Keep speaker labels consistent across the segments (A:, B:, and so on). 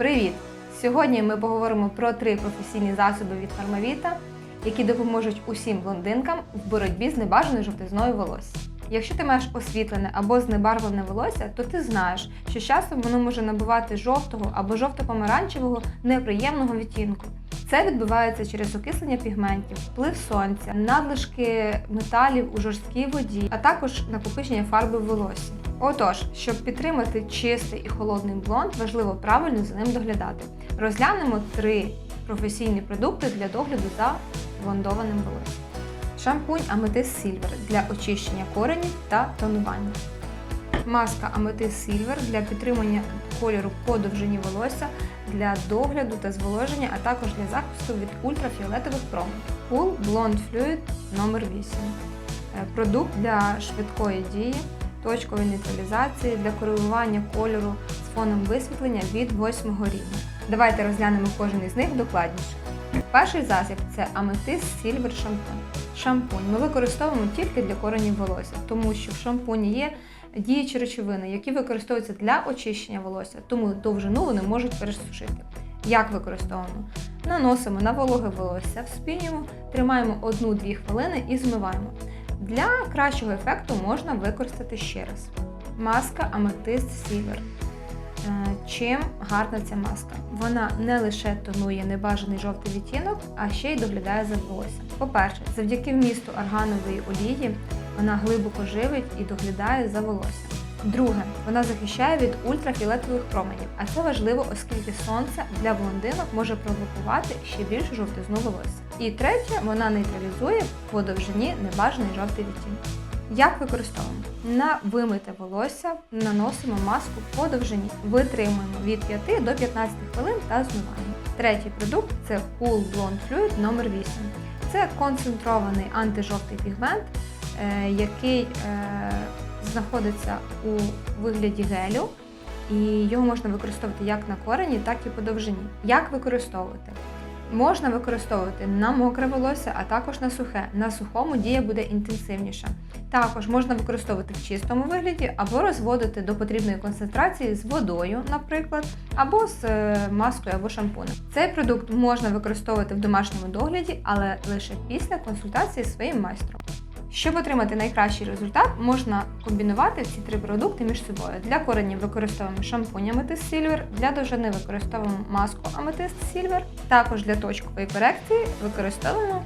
A: Привіт! Сьогодні ми поговоримо про три професійні засоби від Фармавіта, які допоможуть усім блондинкам в боротьбі з небажаною жовтизною волосся. Якщо ти маєш освітлене або знебарвлене волосся, то ти знаєш, що з часом воно може набувати жовтого або жовто-помаранчевого неприємного відтінку. Це відбувається через окислення пігментів, вплив сонця, надлишки металів у жорсткій воді, а також накопичення фарби в волосі. Отож, щоб підтримати чистий і холодний блонд, важливо правильно за ним доглядати. Розглянемо три професійні продукти для догляду за блондованим волоссям. Шампунь Amethyst Silver для очищення коренів та тонування. Маска Amethyst Silver для підтримання кольору по довжині волосся для догляду та зволоження, а також для захисту від ультрафіолетових променів. Cool Blonde Fluid номер 8 Е, Продукт для швидкої дії, точкової нейтралізації для коригування кольору з фоном висвітлення від 8 рівня. Давайте розглянемо кожен із них докладніше. Перший засіб це Amethyst Silver шампунь. Шампунь ми використовуємо тільки для коренів волосся, тому що в шампуні є діючі речовини, які використовуються для очищення волосся, тому довжину вони можуть пересушити. Як використовуємо? Наносимо на вологе волосся, вспінюємо, тримаємо 1-2 хвилини і змиваємо. Для кращого ефекту можна використати ще раз. Маска Аметист. Е, Чим гарна ця маска? Вона не лише тонує небажаний жовтий відтінок, а ще й доглядає за волоссям. По-перше, завдяки вмісту арганової олії вона глибоко живить і доглядає за волоссям. Друге, вона захищає від ультрафіолетових променів, а це важливо, оскільки сонце для блондинок може провокувати ще більшу жовтизну волосся. І третє, вона нейтралізує по довжині небажаний жовтий відтінок. Як використовуємо? На вимите волосся наносимо маску по довжині. Витримуємо від 5 до 15 хвилин та змиваємо. Третій продукт це Cool Blonde Fluid номер 8 Це концентрований антижовтий пігмент, е, який е, знаходиться у вигляді гелю, і його можна використовувати як на корені, так і по довжині. Як використовувати? Можна використовувати на мокре волосся, а також на сухе. На сухому дія буде інтенсивніша. Також можна використовувати в чистому вигляді або розводити до потрібної концентрації з водою, наприклад, або з е, маскою або шампунем. Цей продукт можна використовувати в домашньому догляді, але лише після консультації з своїм майстром. Щоб отримати найкращий результат, можна комбінувати ці три продукти між собою. Для коренів використовуємо шампунь Аметист Silver, для довжини використовуємо маску Аметист Silver, також для точкової корекції використовуємо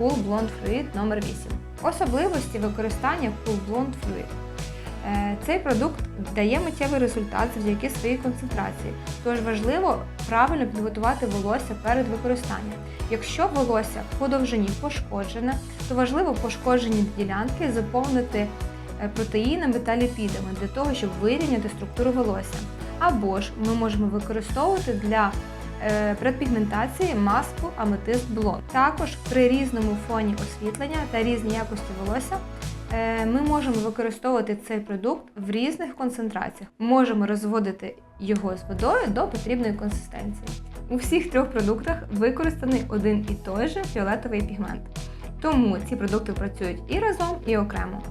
A: Cool Blonde Fluid номер 8 Особливості використання Cool Blonde Fluid. Е, Цей продукт дає миттєвий результат завдяки своїй концентрації, тож важливо правильно підготувати волосся перед використанням. Якщо волосся по довжині пошкоджене, то важливо пошкоджені ділянки заповнити е, протеїнами та ліпідами для того, щоб вирівняти структуру волосся. Або ж ми можемо використовувати для е, предпігментації маску Amethyst Blonde. Також при різному фоні освітлення та різній якості волосся ми можемо використовувати цей продукт в різних концентраціях. Можемо розводити його з водою до потрібної консистенції. У всіх трьох продуктах використаний один і той же фіолетовий пігмент. Тому ці продукти працюють і разом, і окремо.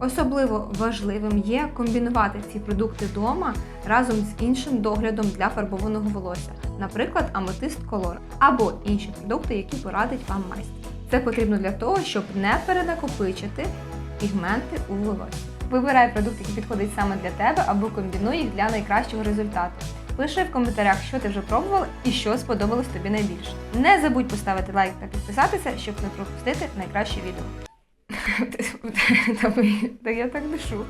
A: Особливо важливим є комбінувати ці продукти вдома разом з іншим доглядом для фарбованого волосся, наприклад, Amethyst Color або інші продукти, які порадить вам майстер. Це потрібно для того, щоб не перенакопичити пігменти у волосі. Вибирай продукт, який підходить саме для тебе, або комбінуй їх для найкращого результату. Пиши в коментарях, що ти вже пробувала і що сподобалось тобі найбільше. Не забудь поставити лайк та підписатися, щоб не пропустити найкраще відео. Та я так дишу.